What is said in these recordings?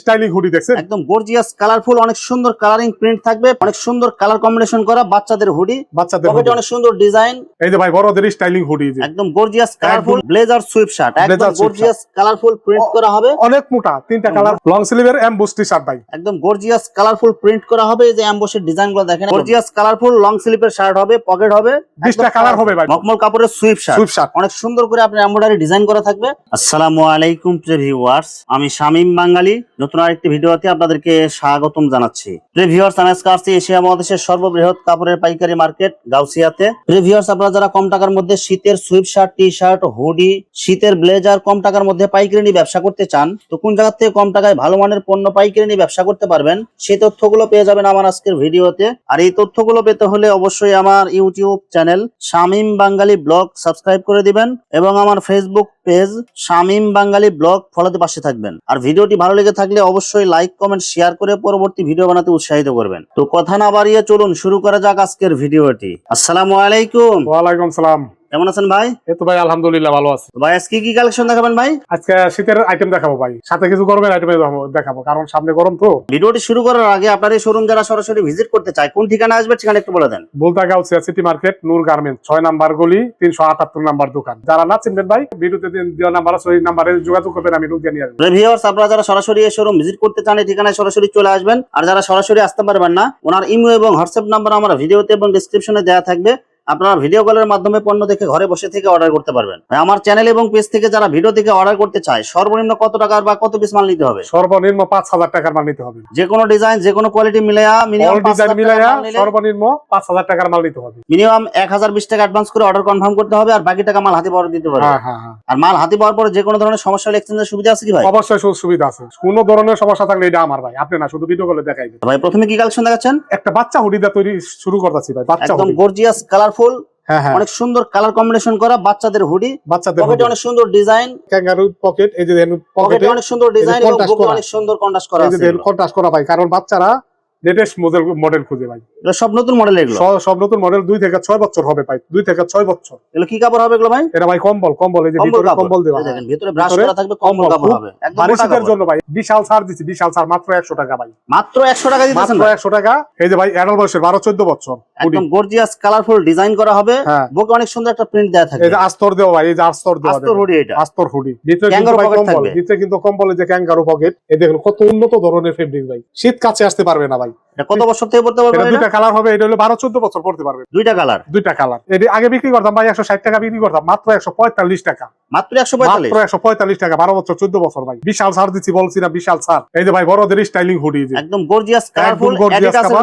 Styling hoodie দেখছেন? একদম gorgeous colourful অনেক সুন্দর কালারিং প্রিন্ট থাকবে অনেক সুন্দর কালার কম্বিনেশন করা বাচ্চাদের হুডি বাচ্চাদের পকেটে অনেক সুন্দর ডিজাইন এই যে ভাই বড়দের স্টাইলিং হুডি যে। একদম gorgeous colourful blazer sweat shirt একদম গর্জিয়াস কালারফুল প্রিন্ট করা হবে। অনেক মোটা তিনটা কালার লং স্লিভের এমবোস টি শার্ট ভাই। একদম গর্জিয়াস কালারফুল প্রিন্ট করা হবে। এই যে অ্যাম্বসের ডিজাইনগুলো দেখেন। গর্জিয়াস কালারফুল লং শার্ট হবে পকেট হবে। কালার হবে ভাই। কাপড়ের সুইপ শার্ট সুইপ শার্ট অনেক সুন্দর করে আপনার এমব্রয়ডারি ডিজাইন করা থাকবে। আসসালামু আলাইকুম প্রিয় ভিউয়ার্স আমি শামীম বাঙালি। নতুন আরেকটি ভিডিওতে আপনাদেরকে স্বাগতম জানাচ্ছি। প্রিয় ভিউয়ার্স আমি আসছি এশিয়া মহাদেশের সর্ববৃহৎ কাপড়ের পাইকারি মার্কেট গাউসিয়াতে। প্রিয় ভিউয়ার্স আপনারা যারা কম টাকার মধ্যে শীতের sweat shirt T shirt hoodie শীতের ব্লেজার কম টাকার মধ্যে পাইকারি নিয়ে ব্যবসা করতে চান, তো কোন জায়গা থেকে কম টাকায় ভালো মানের পণ্য পাইকারি নিয়ে ব্যবসা করতে পারবেন, সেই তথ্যগুলো পেয়ে যাবেন আমার আজকের ভিডিওতে। আর এই তথ্যগুলো পেতে হলে অবশ্যই আমার YouTube channel Shamim Bangali blog subscribe করে দিবেন এবং আমার Facebook page Shamim Bangali blog ফলোতে পাশে থাকবেন। আর ভিডিওটি ভালো লেগে থাকলে অবশ্যই লাইক কমেন্ট শেয়ার করে পরবর্তী ভিডিও বানাতে উৎসাহিত করবেন। তো কথা না বাড়িয়ে চলুন, শুরু করা যাক আজকের ভিডিওটি আসসালামু আলাইকুম। ওয়ালাইকুম সালাম। কেমন আছেন ভাই? এই তো ভাই আলহামদুলিল্লাহ ভালো আছে। ভাই আজকে কি কালেকশন দেখাবেন ভাই? আজকে শীতের আইটেম দেখাবো ভাই। সাথে কিছু গরমের আইটেম দেখাবো কারণ সামনে গরম তো। ভিডিওটি শুরু করার আগে আপনার এই শোরুম যারা সরাসরি ভিজিট করতে চায় কোন ঠিকানা আসবে ঠিকানা একটু বলে দেন। বলতা Gausia city market Noor garment ছয় নাম্বার গলি তিনশো আটাত্তর নাম্বার দোকান। যারা না চিনবেন ভাই ভিডিওতে দেওয়া নাম্বার আছে ওই নাম্বারে যোগাযোগ করবেন আমি রুগিয়ে নিয়ে আসব। ভিউয়ার্স আপনারা যারা সরাসরি এই শোরুম ভিজিট করতে চান এই ঠিকানায় সরাসরি চলে আসবেন। আর যারা সরাসরি আসতে পারবেন না ওনার ইমো এবং হোয়াটসঅ্যাপ নাম্বার আমার ভিডিওতে এবং ডিসক্রিপশনে দেওয়া থাকবে। আপনারা ভিডিও কলের মাধ্যমে পণ্য দেখে ঘরে বসে থেকে অর্ডার করতে পারবেন। আমার চ্যানেল এবং পেজ থেকে যারা ভিডিও থেকে অর্ডার করতে চায় সর্বনিম্ন কত টাকার বা কত পিস মাল নিতে হবে? সর্বনিম্ন পাঁচ হাজার টাকার মাল নিতে হবে। যে কোনো ডিজাইন যে কোনো কোয়ালিটি মিলায়া মিনিমাম ডিজাইন মিলাইয়া সর্বনিম্ন পাঁচ হাজার টাকার মাল নিতে হবে। মিনিমাম এক হাজার বিশ টাকা অ্যাডভান্স করে অর্ডার কনফার্ম করতে হবে আর বাকি টাকা মাল হাতে পাওয়ার দিতে পারবে। হ্যাঁ হ্যাঁ হ্যাঁ। আর মাল হাতে পাওয়ার পরে যে কোনো ধরনের সমস্যা হলে এক্সচেঞ্জের সুবিধা আছে কি ভাই? অবশ্যই সুবিধা আছে। কোন ধরনের সমস্যা থাকলে এটা আমার ভাই। আপনি না শুধু ভিডিও কলে দেখাইবেন। ভাই প্রথমে কি কালেকশন দেখাচ্ছেন? একটা বাচ্চা হুডিদা তৈরি শুরু করতেছি ভাই বাচ্চা একদম গর্জিয়াস কালারফুল হ্যাঁ হ্যাঁ। অনেক সুন্দর কালার কম্বিনেশন করা বাচ্চাদের হুডি বাচ্চাদের পকেটে অনেক সুন্দর ডিজাইন ক্যাঙ্গারু পকেট এই যে পকেটে অনেক সুন্দর ডিজাইন এবং অনেক সুন্দর কন্ট্রাস্ট করা এই আছে। যে কন্ট্রাস্ট করা ভাই কারণ বাচ্চারা লেটেস্ট মডেল মডেল খুঁজে ভাই। সব নতুন মডেল এগুলো? সব- নতুন মডেল দুই থেকে ছয় বছর হবে ভাই দুই থেকে ছয় বছর। এগুলো কি কাপড় হবে এগুলো ভাই? এটা ভাই কম্বল কম্বল এই যে ভিতরে কম্বল দেওয়া দেখেন ভিতরে ব্রাশ করা থাকবে কম্বল কাপড় হবে একদম জন্য ভাই বিশাল ছাড় দিচ্ছি বিশাল ছাড় মাত্র একশো টাকা ভাই। মাত্র 100 টাকা দিতেছেন মাত্র ভাই। একশো টাকা এই যে ভাই অ্যাডাল বয়সের বারো চোদ্দ বছর একদম গর্জিয়াস কালারফুল ডিজাইন করা হবে। হ্যাঁ। বুকে অনেক সুন্দর একটা প্রিন্ট দেওয়া থাকবে এই যে আস্তর দেওয়া ভাই এই যে আস্তর দেওয়া আস্তর হুডি এটা। আস্তর হুডি ভিতরে কিন্তু ভাই কম্বল ভিতরে কিন্তু কম্বলে যে ক্যাঙ্গারু পকেট এই দেখুন কত উন্নত ধরনের ফেব্রিক ভাই। শীত কাছে আসতে পারবে না ভাই। এটা কত বছর থেকে পড়তে পারবে? দুইটা কালার হবে এটা হলো বারো চোদ্দ বছর পড়তে পারবে। দুইটা কালার দুইটা কালার এটি আগে বিক্রি করতাম ভাই একশো ষাট টাকা বিক্রি করতাম মাত্র একশো পঁয়তাল্লিশ টাকা। মাত্র 145 মাত্র একশো পঁয়তাল্লিশ টাকা বারো বছর চোদ্দ বছর ভাই। বিশাল ছাড় দিচ্ছি বলছি না বিশাল ছাড়। এই যে ভাই বড়দের স্টাইলিং হুডি একদম গর্জিয়াস কালারফুল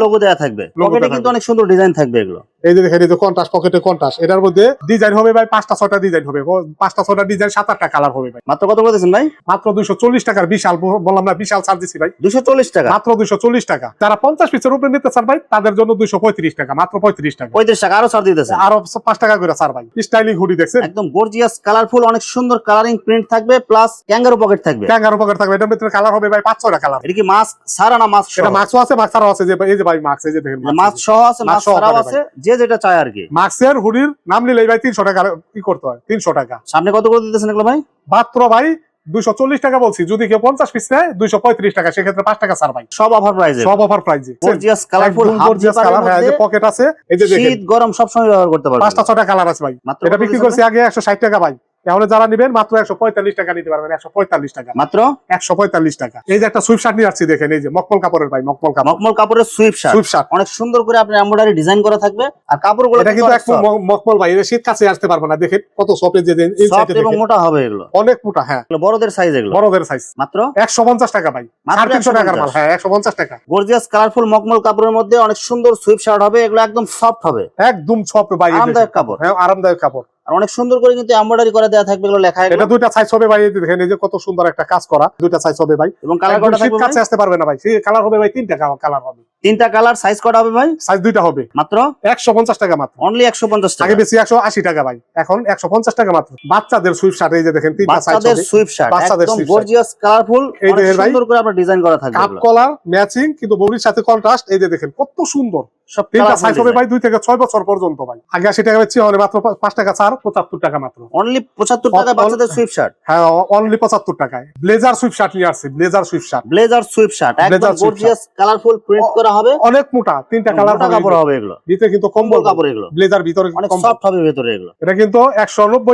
লোগো দেওয়া থাকবে। পকেটে কিন্তু অনেক সুন্দর ডিজাইন থাকবে এগুলো। এই যে দেখেন এই যে কন্টাস পকেটে কন্টাস এটার মধ্যে ডিজাইন হবে ভাই পাঁচটা ছয়টা ডিজাইন হবে। পাঁচটা ছয়টা ডিজাইন সাত আটটা কালার হবে ভাই। মাত্র কত দিয়েছেন ভাই? মাত্র দুইশো চল্লিশ টাকার বিশাল বললাম না বিশাল ছাড় দিচ্ছি ভাই। 240 টাকা? মাত্র দুইশো চল্লিশ টাকা। যারা পঞ্চাশ পিসের উপরে নিতে চান ভাই তাদের জন্য দুইশো পঁয়ত্রিশ টাকা মাত্র পঁয়ত্রিশ টাকা। 35 টাকা আরও ছাড় দিতেছেন আরও পাঁচ টাকা করে ছাড় ভাই। স্টাইলিং হুডি দেখছেন? একদম গর্জিয়াস কালারফুল অনেক সুন্দর কালারিং প্রিন্ট থাকবে প্লাস ক্যাঙ্গারু পকেট থাকবে। ক্যাঙ্গারু পকেট থাকবে এটার ভিতরে কালার হবে ভাই পাঁচ ছয়টা কালার এটা কি মাস্ক সারা না মাস্ক এটা মাস্কও আছে মাস্ক ছাড়াও আছে যে এই যে ভাই মাস্ক এই যে দেখেন মাস্ক সহ আছে মাস্ক মাস্ক ছাড়াও আছে যে যেটা চায় আর কি। মাস্কের হুডির নাম নিলেই ভাই তিনশো টাকা কি করতে হয় তিনশো টাকা। সামনে কত করে দিতেছেন এগুলো ভাই? মাত্র ভাই দুইশো চল্লিশ টাকা বলছি। যদি কেউ পঞ্চাশ পিস নেয় দুইশো পঁয়ত্রিশ টাকা। সেক্ষেত্রে পাঁচ টাকা ছাড় ভাই। সব অফার প্রাইজে সব অফার প্রাইজে গর্জিয়াস কালারফুল হাফ কালার হ্যাঁ যে পকেট আছে। এই যে দেখেন। শীত গরম সব সময় ব্যবহার করতে পারবেন। পাঁচটা ছটা কালার আছে ভাই। এটা বিক্রি করছি আগে একশো ষাট টাকা ভাই। তাহলে যারা নেবেন মাত্র একশো পঁয়তাল্লিশ টাকা নিতে পারবেন একশো পঁয়তাল্লিশ টাকা। মাত্র? একশো পঁয়তাল্লিশ টাকা। এই যে একটা সুইপ শার্ট নিয়ে আসছি দেখেন এই যে মকমল কাপড়ের ভাই মকমল কাপড়। মকমল কাপড়ের সুইপ শার্ট সুইপ শার্ট অনেক সুন্দর করে আপনার এমব্রয়ডারি ডিজাইন করা থাকবে। আর কাপড়গুলো এটা কিন্তু এক ম- মকমল ভাই এটা শীত কাছে আসতে পারবে না দেখেন কত সফট যে এই সফট এবং মোটা হবে এগুলো। অনেক মোটা হ্যাঁ। বড়দের সাইজ এগুলো। বড়দের সাইজ মাত্র? একশো পঞ্চাশ টাকা ভাই মাত্র তিনশো টাকার মাল হ্যাঁ একশো পঞ্চাশ টাকা। গর্জিয়াস কালারফুল মকমল কাপড়ের মধ্যে অনেক সুন্দর সুইপ শার্ট হবে এগুলো একদম সফট হবে। একদম ছপ ভাই আরামদায়ক কাপড়। হ্যাঁ আরামদায়ক কাপড়। আর অনেক সুন্দর করে কিন্তু এমব্রয়ডারি করে দেওয়া থাকবে এগুলো লেখা এটা দুইটা সাইজ হবে ভাই দেখেন এই যে কত সুন্দর একটা কাজ করা দুইটা সাইজ হবে ভাই। এবং কালার কোডটা থাকবে কাছে আসতে পারবে না ভাই সেই কালার হবে ভাই তিনটা কালার হবে। তিনটা কালার সাইজ কটা হবে ভাই? সাইজ দুইটা হবে। মাত্র? একশো পঞ্চাশ টাকা মাত্র। অনলি একশো পঞ্চাশ টাকা। আগে বেশি একশো আশি টাকা ভাই। এখন একশো পঞ্চাশ টাকা মাত্র। বাচ্চাদের সুইপ শার্ট এই যে দেখেন তিনটা সাইজ বাচ্চাদের সুইপ শার্ট একদম গর্জিয়াস কালারফুল এই ভাই। সুন্দর করে আপনার ডিজাইন করা থাকবে কাপ কলার ম্যাচিং কিন্তু বডির সাথে কন্ট্রাস্ট এই যে দেখেন কত সুন্দর। সব তিনটা সাইজ হবে ভাই দুই থেকে ছয় বছর পর্যন্ত ভাই। আগে আশি টাকা বেচছি মানে মাত্র পাঁচ টাকা ছাড় পঁচাত্তর টাকা মাত্র। অনলি পঁচাত্তর টাকা বাচ্চাদের সুইফট শার্ট হ্যাঁ অনলি পঁচাত্তর টাকায়। ব্লেজার সুইফট শার্ট নিয়ে আসছি blazer sweatshirt blazer shirt একদম গর্জিয়াস কালারফুল প্রিন্ট করা হবে? অনেক মোটা তিনটা কালার কাপড় হবে এগুলো। ভিতরে কিন্তু কম্বল কাপড় এগুলো। ব্লেজার ভিতরে অনেক সফট হবে ভেতরে এগুলো। এটা কিন্তু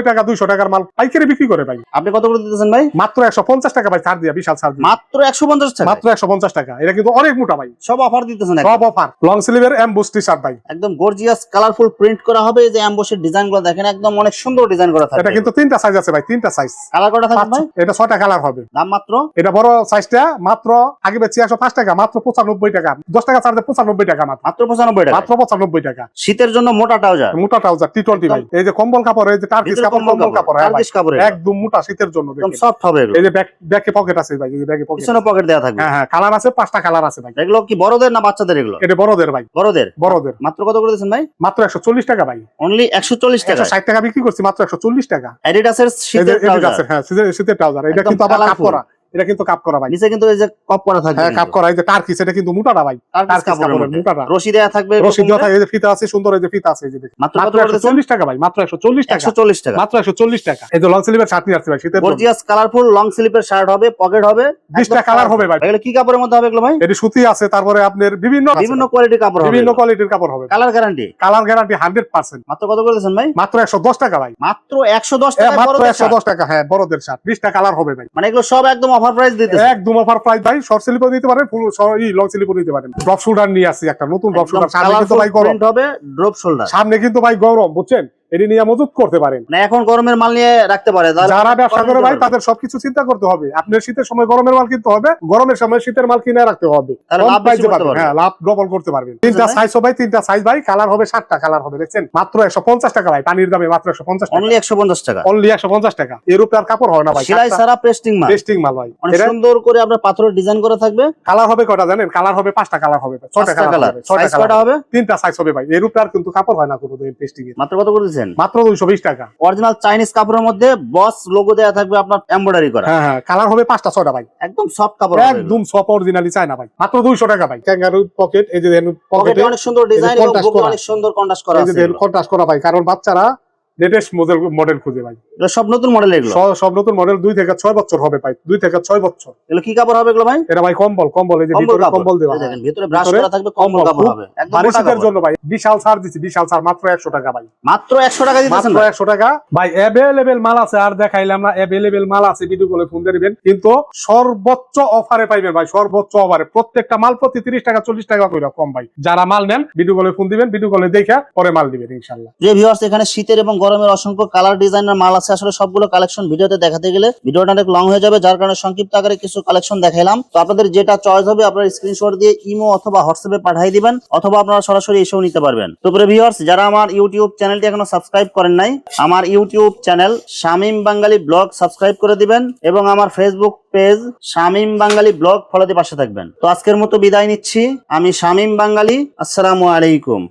টাকা দুইশো টাকার মাল। পাইকারি বিক্রি করে ভাই। আপনি কত করে দিতেছেন ভাই? মাত্র একশো পঞ্চাশ টাকা ভাই ছাড় দিয়া বিশাল ছাড় মাত্র টাকা। মাত্র টাকা। এটা কিন্তু অনেক মোটা ভাই। সব অফার দিতেছেন সব অফার লং স্লিভের এমবুস টি শার্ট ভাই। একদম গর্জিয়াস কালারফুল প্রিন্ট করা হবে। এই যে দেখেন একদম অনেক সুন্দর ডিজাইন করা থাকবে। এটা কিন্তু তিনটা সাইজ আছে ভাই তিনটা সাইজ কালার করা থাকবে ভাই? এটা ছয়টা কালার হবে। দাম মাত্র? এটা বড় সাইজটা মাত্র আগে একশো পাঁচ টাকা মাত্র পঁচানব্বই টাকা। দশ টাকা ছাড়তে পঁচানব্বই টাকা মাত্র। পঁচানব্বই টাকা। মাত্র পঁচানব্বই টাকা। শীতের জন্য মোটা ট্রাউজার মোটা ট্রাউজার টি টোয়েন্টি ভাই। এই যে কম্বল কাপড় এই যে টার্কিস কাপড় কম্বল কাপড় হ্যাঁ কাপড়। একদম মোটা শীতের জন্য সফট হবে এই যে ব্যাকে পকেট আছে ভাই এই ব্যাকে পকেট পকেট দেওয়া থাকবে। হ্যাঁ হ্যাঁ কালার আছে পাঁচটা কালার আছে ভাই। এগুলো কি বড়দের না বাচ্চাদের এগুলো? এটা বড়দের ভাই। বড়দের? বড়দের। মাত্র কত করে দিচ্ছেন ভাই? মাত্র একশো চল্লিশ টাকা ভাই। অনলি একশো চল্লিশ টাকা ষাট টাকা বিক্রি করছি মাত্র একশো চল্লিশ টাকা। অ্যাডিডাসের শীতের এর, হ্যাঁ শীতের- ট্রাউজার এটা কিন্তু আবার কাপ colourful। করা। এটা কিন্তু কাপ করা ভাই। নিচে কিন্তু এই যে কপ করা থাকবে হ্যাঁ কাপ করা এই যে টার্কিস এটা কিন্তু মোটাটা ভাই। টার্কিস কাপড়ের মোটাটা। রশি দেওয়া থাকবে রশি দেওয়া থাকে, এই যে ফিতা আছে সুন্দর এই যে ফিতা আছে এই যে দেখেন। মাত্র মাত্র কত করে একশো দিচ্ছেন চল্লিশ টাকা ভাই মাত্র একশো চল্লিশ টাকা। একশো চল্লিশ টাকা। মাত্র একশো চল্লিশ টাকা। এই যে লং স্লিভের শার্ট নিয়ে আসছে ভাই শীতের গর্জিয়াস কালারফুল লং স্লিপের শার্ট হবে পকেট হবে বিশটা একদম কালার হবে ভাই। এগুলো কি কাপড়ের মধ্যে হবে এগুলো ভাই? এটি সুতি আছে তারপরে আপনার বিভিন্ন বিভিন্ন কোয়ালিটির কাপড় হবে বিভিন্ন কোয়ালিটির কাপড় হবে। Colour guarantee colour guarantee hundred percent মাত্র কত দিচ্ছেন ভাই? মাত্র একশো দশ টাকা ভাই। মাত্র একশো দশ এ, টাকা মাত্র একশো দশ টাকা হ্যাঁ বড়দের শার্ট বিশটা কালার হবে ভাই। মানে এগুলো সব একদম অফার প্রাইস দিতে একদম অফার প্রাইস ভাই শর্ট স্লিপও নিতে পারেন ফুল লং স্লিপও নিতে পারেন। ড্রপ শোল্ডার নিয়ে আসি একটা নতুন ড্রপ শোল্ডার সামনে কিন্তু ভাই গরম। হবে ড্রপ শোল্ডার সামনে কিন্তু ভাই গরম বুঝছেন? এটি নিয়ে মজুত করতে পারেন। মানে এখন গরমের মাল নিয়ে রাখতে পারে যারা ব্যবসা করে ভাই তাদের সবকিছু চিন্তা করতে হবে। আপনার শীতের সময় গরমের মাল কিনতে হবে গরমের সময় শীতের মাল কিনে রাখতে হবে। লাভ হ্যাঁ ডবল করতে পারবেন। তিনটা সাইজ হবে তিনটা সাইজ ভাই কালার হবে সাতটা কালার হবে দেখছেন? মাত্র একশো পঞ্চাশ টাকা ভাই পানির দামে মাত্র একশো পঞ্চাশ টাকা। অনলি একশো পঞ্চাশ টাকা। অনলি একশো পঞ্চাশ টাকা। এর উপরে আর কাপড় হয় না ভাই সেলাই ছাড়া পেস্টিং মাল। টেস্টিং মাল ভাই। সুন্দর করে আপনার পাথরের ডিজাইন করা থাকবে। কালার হবে কটা জানেন? কালার হবে পাঁচটা কালার হবে। ছয়টা কালার হবে ছয়টা কালার হবে। তিনটা সাইজ হবে ভাই। এর উপরে আর কিন্তু কাপড় হয় না কোনো এর। মাত্র কত করে দিচ্ছেন মাত্র দুইশো বিশ টাকা। অরিজিনাল চাইনিজ কাপড়ের মধ্যে বস লোগো দেওয়া থাকবে আপনার এমব্রয়ডারি করা। হ্যাঁ হ্যাঁ কালার হবে পাঁচটা ছটা ভাই। একদম সফট কাপড় একদম সফট অরিজিনালি চায়না ভাই। মাত্র দুইশো টাকা ভাই। ক্যাঙ্গারু পকেট এই যে পকেটে অনেক সুন্দর ডিজাইন এবং। অনেক সুন্দর কন্ট্রাস্ট করা আছে কন্ট্রাস্ট করা ভাই কারণ বাচ্চারা লেটেস্ট মডেল মডেল খুঁজে ভাই। সব নতুন মডেল এগুলো? সব- নতুন মডেল দুই থেকে ছয় বছর হবে ভাই দুই থেকে ছয় বছর। এগুলো কি কাপড় হবে এগুলো ভাই? এটা ভাই কম্বল কম্বল এই যে ভিতরে কম্বল দেওয়া দেখেন ভিতরে ব্রাশ করা থাকবে কম্বল কাপড় হবে। একদম। জন্য ভাই বিশাল ছাড় দিচ্ছি বিশাল ছাড় মাত্র একশো টাকা ভাই। মাত্র একশো টাকা দিতেছেন মাত্র একশো টাকা। ভাই মাল আছে আর দেখাইলাম না মাল আছে ভিডিও কলে ফোন দিবেন। কিন্তু সর্বোচ্চ অফারে পাইবেন ভাই সর্বোচ্চ অফারে প্রত্যেকটা মাল প্রতি তিরিশ টাকা চল্লিশ টাকা করে কম ভাই। যারা মাল নেন ভিডিও কলে ফোন দিবেন ভিডিও কলে দেখে পরে মাল দিবেন ইনশাল্লাহ। যে ভিউয়ার্স এখানে শীতের এবং গরমের অসংখ্য কালার ডিজাইনের মাল আছে। আসলে সবগুলো কালেকশন ভিডিওতে দেখাতে গেলে ভিডিওটা অনেক লং হয়ে যাবে, যার কারণে সংক্ষিপ্ত আকারে কিছু কালেকশন দেখাইলাম। তো আপনাদের যেটা চয়েস হবে, আপনারা স্ক্রিনশট দিয়ে ইমো অথবা হোয়াটসঅ্যাপে পাঠিয়ে দিবেন, অথবা আপনারা সরাসরি এসেও নিতে পারবেন। তো ভিউয়ার্স যারা আমার ইউটিউব চ্যানেলটি এখনও সাবস্ক্রাইব করেন নাই, আমার YouTube channel Shamim Bangali blog subscribe করে দিবেন এবং আমার Facebook page Shamim Bangali blog ফলোতে পাশে থাকবেন। তো আজকের মতো বিদায় নিচ্ছি। আমি শামিম বাঙালি আসসালামু আলাইকুম।